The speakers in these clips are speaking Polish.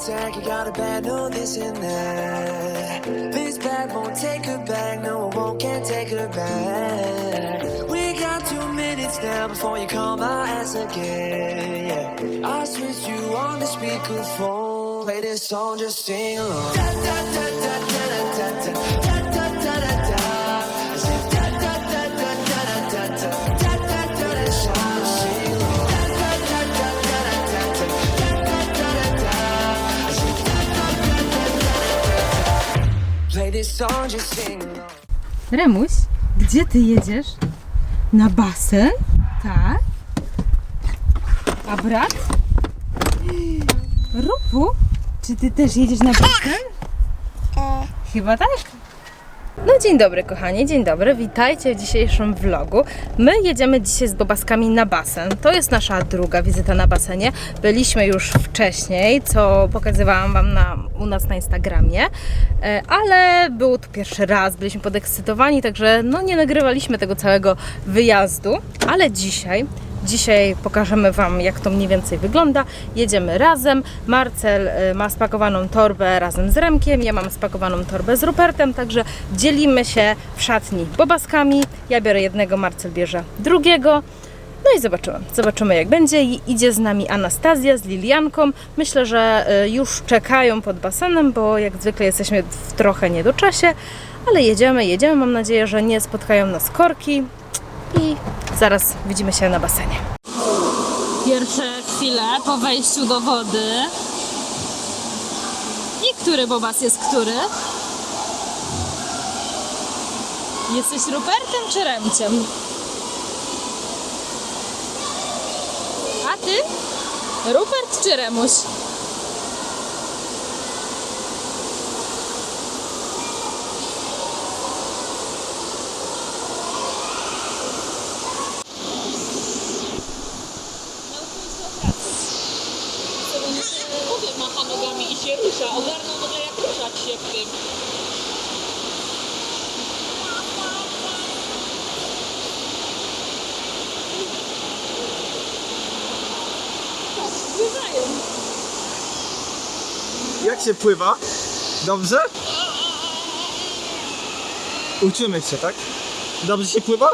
attack. You got a bad, no this and that. This bag won't take her back. No, it won't, can't take her back. We got two minutes now before you call my ass again. Yeah, I switched you on the speakerphone. Play this song, just sing along. Da, da, da, da, da, da, da, da, da, Remuś, gdzie ty jedziesz? Na basen? Tak. A brat? Rupu, czy ty też jedziesz na basen? Chyba tak. No dzień dobry kochani, dzień dobry, witajcie w dzisiejszym vlogu. My jedziemy dzisiaj z bobaskami na basen. To jest nasza druga wizyta na basenie. Byliśmy już wcześniej, co pokazywałam Wam na, u nas na Instagramie, E, ale było tu pierwszy raz, byliśmy podekscytowani, także no nie nagrywaliśmy tego całego wyjazdu, ale dzisiaj Dzisiaj pokażemy Wam, jak to mniej więcej wygląda. Jedziemy razem. Marcel e, ma spakowaną torbę razem z Remkiem, ja mam spakowaną torbę z Rupertem, także dzielimy się w szatni bobaskami. Ja biorę jednego, Marcel bierze drugiego. No i zobaczymy, zobaczymy jak będzie. Idzie z nami Anastazja z Lilianką. Myślę, że e, już czekają pod basenem, bo jak zwykle jesteśmy w trochę niedoczasie, ale jedziemy, jedziemy. Mam nadzieję, że nie spotkają nas korki zaraz widzimy się na basenie. Pierwsze chwile po wejściu do wody. I który bobas jest który? Jesteś Rupertem czy Remciem? A ty? Rupert czy Remuś? Macha nogami i się rusza. Ogarnął nagle jak ruszać się w tym. Pływają. Jak się pływa? Dobrze? Uczymy się, tak? Dobrze się pływa?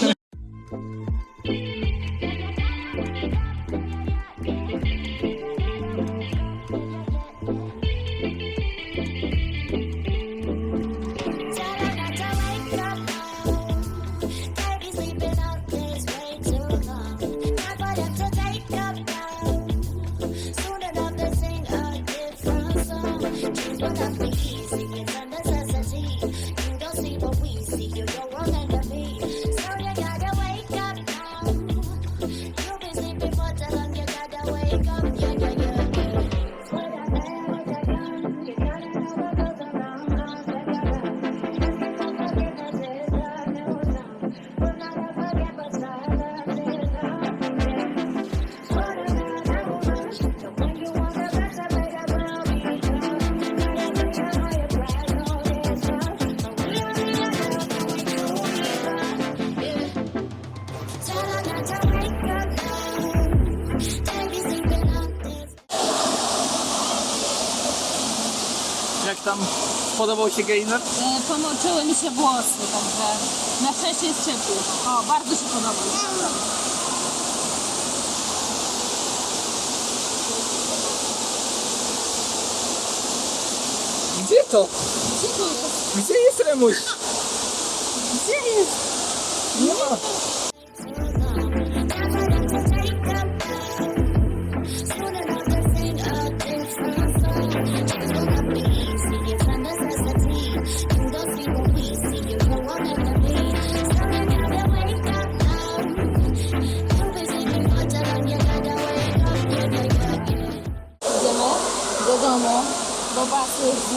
Jak podobał się gainer? E, Pomoczyły mi się włosy, także na szczęście jest ciepły. O, bardzo się podoba. Gdzie to? Gdzie jest Remuś? Gdzie jest? Nie ma.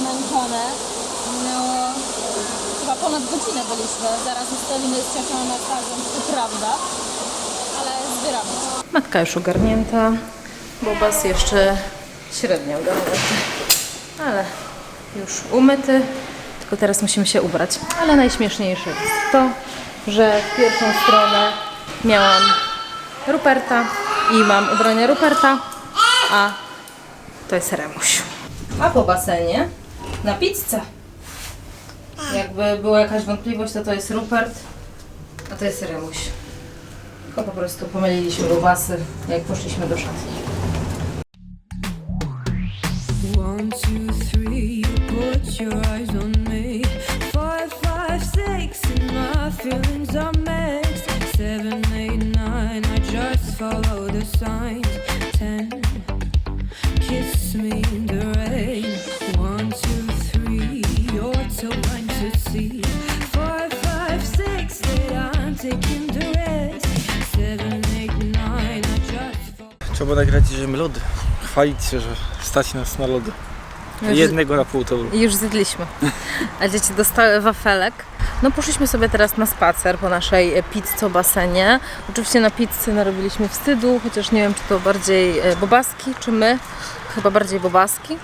Zmęczone. Minęło chyba ponad godzinę byliśmy. Zaraz ustalimy z ciocią Anastazją, to prawda. Ale zbieramy. Matka już ogarnięta. Bobas jeszcze średnio ogarnięty. Ale już umyty. Tylko teraz musimy się ubrać. Ale najśmieszniejsze jest to, że w pierwszą stronę miałam Ruperta, I mam ubrania Ruperta, a to jest Remuś. A po basenie na pizzę. Jakby była jakaś wątpliwość, to to jest Rupert, a to jest Remuś. Tylko po prostu pomyliliśmy lubasy, jak poszliśmy do szatni. One, two, three, put your eyes on Trzeba nagrać, że my lody. Chwalić się, że stać nas na lody. Już- Jednego na pół to był. I już zjedliśmy. A dzieci dostały wafelek. No poszliśmy sobie teraz na spacer po naszej e, pizzo basenie. Oczywiście na pizzy narobiliśmy wstydu, chociaż nie wiem czy to bardziej e, bobaski, czy my. Chyba bardziej bobaski.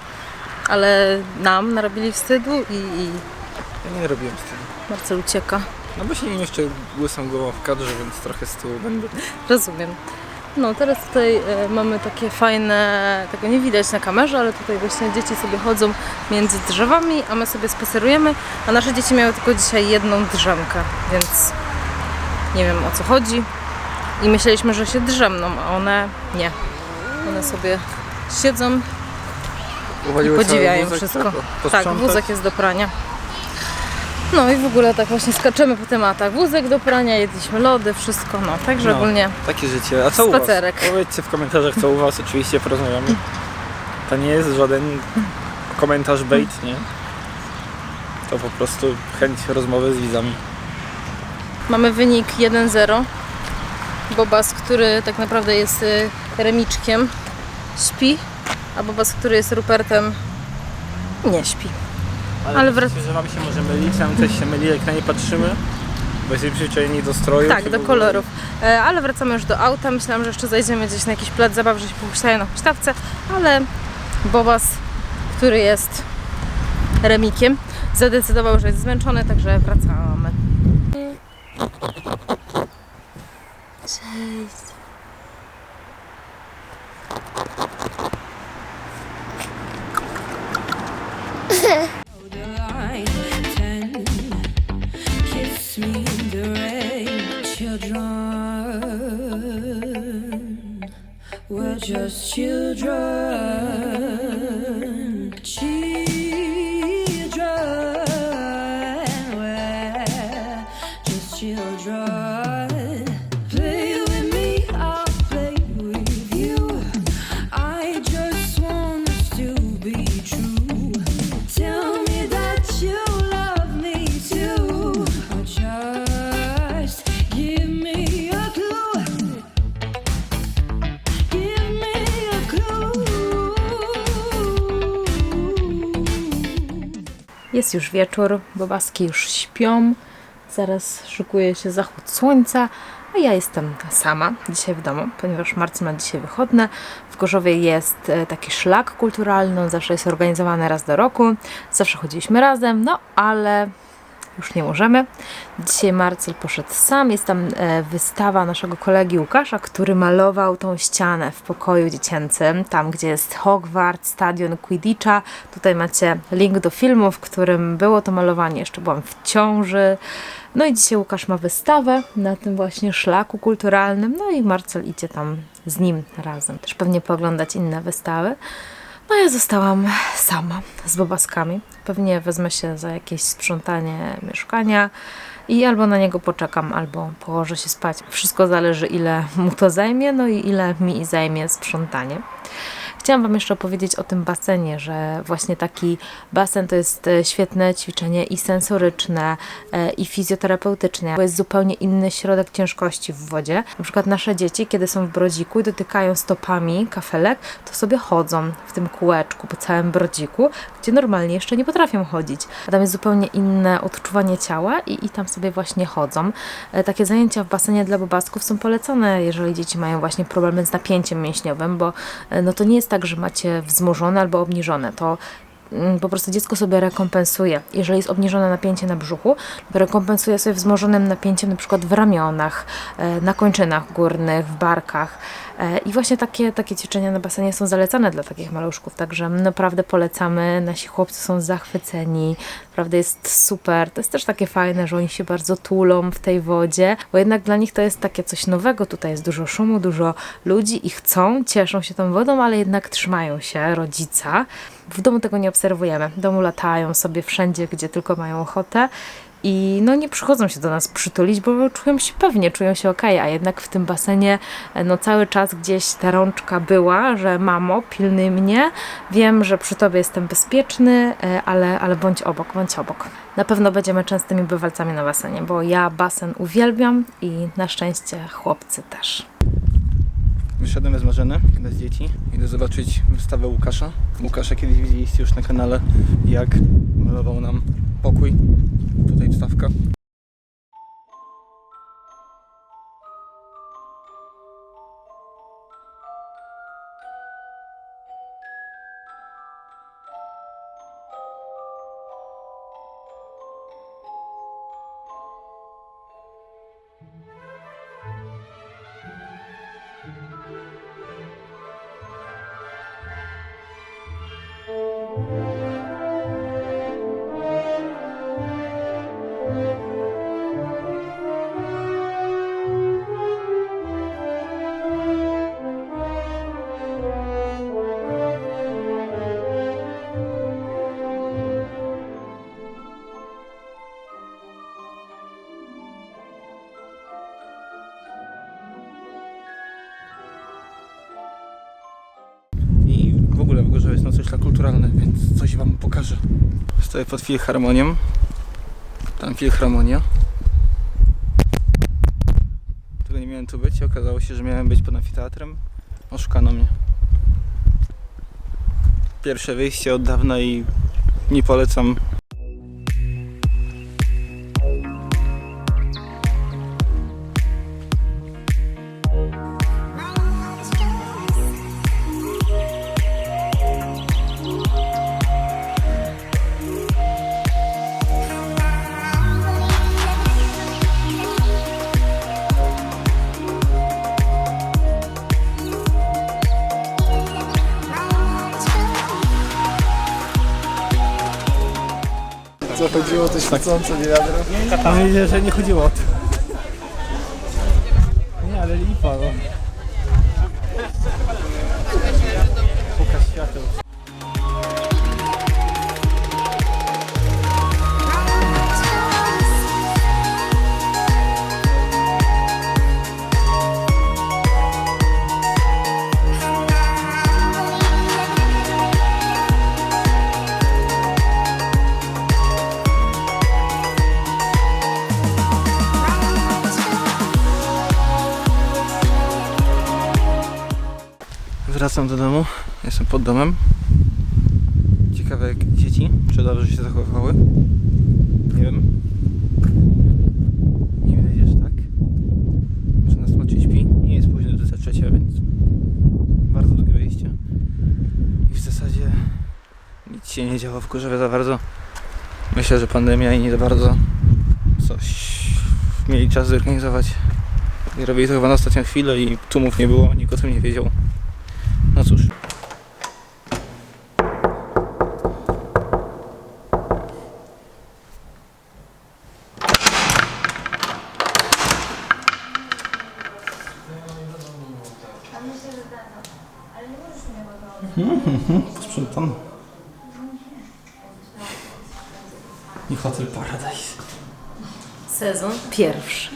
Ale nam narobili wstydu i, i Ja nie robiłem tym. Marcel ucieka. No bo się nie jeszcze łysą głową w kadrze, więc trochę z tyłu będę. Rozumiem. No teraz tutaj e, mamy takie fajne, tego nie widać na kamerze, ale tutaj właśnie dzieci sobie chodzą między drzewami, a my sobie spacerujemy, a nasze dzieci miały tylko dzisiaj jedną drzemkę, więc nie wiem o co chodzi. I myśleliśmy, że się drzemną, a one nie. One sobie siedzą i Uwaliły podziwiają cały wózek, wszystko. Tak, wózek jest do prania. No i w ogóle tak właśnie skaczemy po tematach. Wózek do prania, jedliśmy lody, wszystko, no. Także No. ogólnie Takie życie. A co u Spacerek. was? Powiedzcie w komentarzach, co u was. Oczywiście porozmawiamy. To nie jest żaden komentarz bait, nie? To po prostu chęć rozmowy z widzami. Mamy wynik 1-0. Bobas, który tak naprawdę jest y, remiczkiem, śpi, a Bobas, który jest Rupertem, nie śpi. Ale wrac- myślicie, że wam się może mylić, nam też się myli, jak na nie patrzymy. Bo jesteśmy przyzwyczajeni do stroju. Tak, do kolorów. E, Ale wracamy już do auta. Myślałam, że jeszcze zajdziemy gdzieś na jakiś plac zabaw, że się pohuśtają na huśtawce, ale Bobas, który jest remikiem, zadecydował, że jest zmęczony, także wracamy. Cześć. Jest już wieczór, bobaski już śpią. Zaraz szykuje się zachód słońca, a ja jestem sama dzisiaj w domu, ponieważ Marcin ma dzisiaj wychodne. W Gorzowie jest e, taki szlak kulturalny, on zawsze jest organizowany raz do roku. Zawsze chodziliśmy razem, no ale już nie możemy. Dzisiaj Marcel poszedł sam. Jest tam e, wystawa naszego kolegi Łukasza, który malował tą ścianę w pokoju dziecięcym, tam gdzie jest Hogwarts, stadion Quidditcha. Tutaj macie link do filmu, w którym było to malowanie. Jeszcze byłam w ciąży. No i dzisiaj Łukasz ma wystawę na tym właśnie szlaku kulturalnym. No i Marcel idzie tam z nim razem. Też pewnie pooglądać inne wystawy. No ja zostałam sama z bobaskami. Pewnie wezmę się za jakieś sprzątanie mieszkania i albo na niego poczekam, albo położę się spać. Wszystko zależy ile mu to zajmie, no i ile mi zajmie sprzątanie. Chciałam Wam jeszcze opowiedzieć o tym basenie, że właśnie taki basen to jest e, świetne ćwiczenie i sensoryczne, e, i fizjoterapeutyczne, bo jest zupełnie inny środek ciężkości w wodzie. Na przykład nasze dzieci, kiedy są w brodziku i dotykają stopami kafelek, to sobie chodzą w tym kółeczku po całym brodziku, gdzie normalnie jeszcze nie potrafią chodzić. A tam jest zupełnie inne odczuwanie ciała i, i tam sobie właśnie chodzą. E, Takie zajęcia w basenie dla bobasków są polecone, jeżeli dzieci mają właśnie problemy z napięciem mięśniowym, bo no to nie jest tak, że macie wzmożone albo obniżone. To mm, po prostu dziecko sobie rekompensuje. Jeżeli jest obniżone napięcie na brzuchu, to rekompensuje sobie wzmożonym napięciem na przykład w ramionach, e, na kończynach górnych, w barkach. E, I właśnie takie, takie ćwiczenia na basenie są zalecane dla takich maluszków, także naprawdę polecamy. Nasi chłopcy są zachwyceni, naprawdę jest super. To jest też takie fajne, że oni się bardzo tulą w tej wodzie, bo jednak dla nich to jest takie coś nowego. Tutaj jest dużo szumu, dużo ludzi i chcą, cieszą się tą wodą, ale jednak trzymają się rodzica. W domu tego nie obserwujemy. W domu latają sobie wszędzie, gdzie tylko mają ochotę. I no nie przychodzą się do nas przytulić, bo czują się pewnie, czują się ok, a jednak w tym basenie e, no cały czas gdzieś ta rączka była, że mamo, pilnuj mnie, wiem, że przy tobie jestem bezpieczny, e, ale, ale bądź obok, bądź obok. Na pewno będziemy częstymi bywalcami na basenie, bo ja basen uwielbiam i na szczęście chłopcy też. Wyszedłem z Marzeny, jedna z dzieci. Idę zobaczyć wystawę Łukasza. Łukasza kiedyś widzieliście już na kanale, jak malował nam pokój. Tutaj wstawka. W Gorzowie jest no coś dla kulturalne, więc coś wam pokażę. Stoję pod filharmonią. Tam filharmonia. Tego nie miałem tu być. Okazało się, że miałem być pod amfiteatrem. Oszukano mnie. Pierwsze wyjście od dawna i nie polecam. Chodziło to świecące wiadro? Mam nadzieję, że nie chodziło o to. Wracam do domu. Jestem pod domem. Ciekawe jak dzieci, czy dobrze się zachowały. Nie wiem. Nie widać, że tak. Że nas macie śpi. Nie jest późno, 23, więc bardzo długie wyjście. I w zasadzie nic się nie działo w Gorzowie za bardzo. Myślę, że pandemia i nie za bardzo coś mieli czas zorganizować. I robili to chyba na ostatnią chwilę i tłumów nie było, nikt o tym nie wiedział. Cóż. Sprzątam. I Hotel Paradise. Sezon pierwszy.